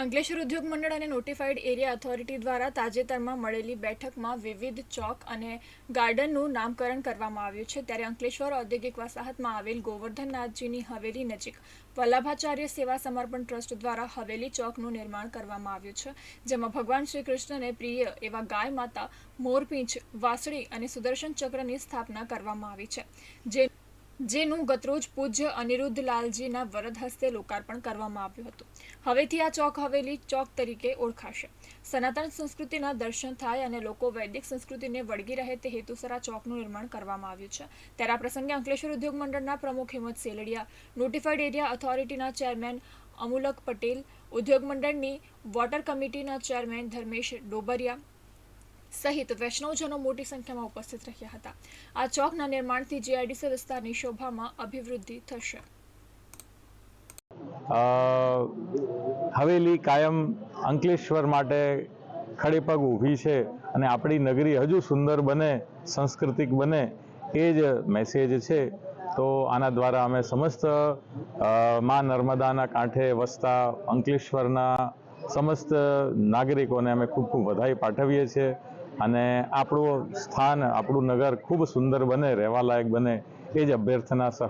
અંકલેશ્વર ઉદ્યોગ મંડળ અને નોટિફાઈડ એરિયા ઓથોરિટી દ્વારા તાજેતરમાં મળેલી બેઠકમાં વિવિધ ચોક અને ગાર્ડનનું નામકરણ કરવામાં આવ્યું છે. ત્યારે અંકલેશ્વર ઔદ્યોગિક વસાહતમાં આવેલ ગોવર્ધનનાથજીની હવેલી નજીક વલ્લભાચાર્ય સેવા સમર્પણ ટ્રસ્ટ દ્વારા હવેલી ચોકનું નિર્માણ કરવામાં આવ્યું છે, જેમાં ભગવાન શ્રી કૃષ્ણને પ્રિય એવા ગાય માતા મોરપીંછ વાસળી અને સુદર્શન ચક્રની સ્થાપના કરવામાં આવી છે. જે જેનું ગતરોજ પૂજ્ય અનિરુદ્ધ લાલજીના વરદ હસ્તે લોકાર્પણ કરવામાં આવ્યું હતું. હવેથી આ ચોક હવેલી ચોક તરીકે ઓળખાશે. સનાતન સંસ્કૃતિના દર્શન થાય અને લોકો વૈદિક સંસ્કૃતિને વળગી રહે તે હેતુસર આ ચોકનું નિર્માણ કરવામાં આવ્યું છે. ત્યારે આ પ્રસંગે અંકલેશ્વર ઉદ્યોગ મંડળના પ્રમુખ હિંમત સેલડિયા નોટિફાઈડ એરિયા ઓથોરિટીના ચેરમેન અમુલક પટેલ, ઉદ્યોગ મંડળની વોટર કમિટીના ચેરમેન ધર્મેશ ડોબરિયા સહિત વૈષ્ણવજનો મોટી સંખ્યામાં ઉપસ્થિત રહ્યા હતા. આ ચોકના નિર્માણથી જીઆઈડીસી વિસ્તારની શોભામાં અભિવૃદ્ધિ થશે. હવેલી કાયમ અંકલેશ્વર માટે ખડે પગ ઊભી છે અને આપણી નગરી હજુ સુંદર બને, સાંસ્કૃતિક બને એ જ મેસેજ છે. તો આના દ્વારા અમે સમસ્ત મા નર્મદાના કાંઠે વસતા અંકલેશ્વરના સમસ્ત નાગરિકોને અમે ખૂબ ખૂબ વધાઈ પાઠવીએ છીએ. અને આપણું સ્થાન આપણું નગર ખૂબ સુંદર બને રહેવાલાયક બને એ જ અભ્યર્થના સહ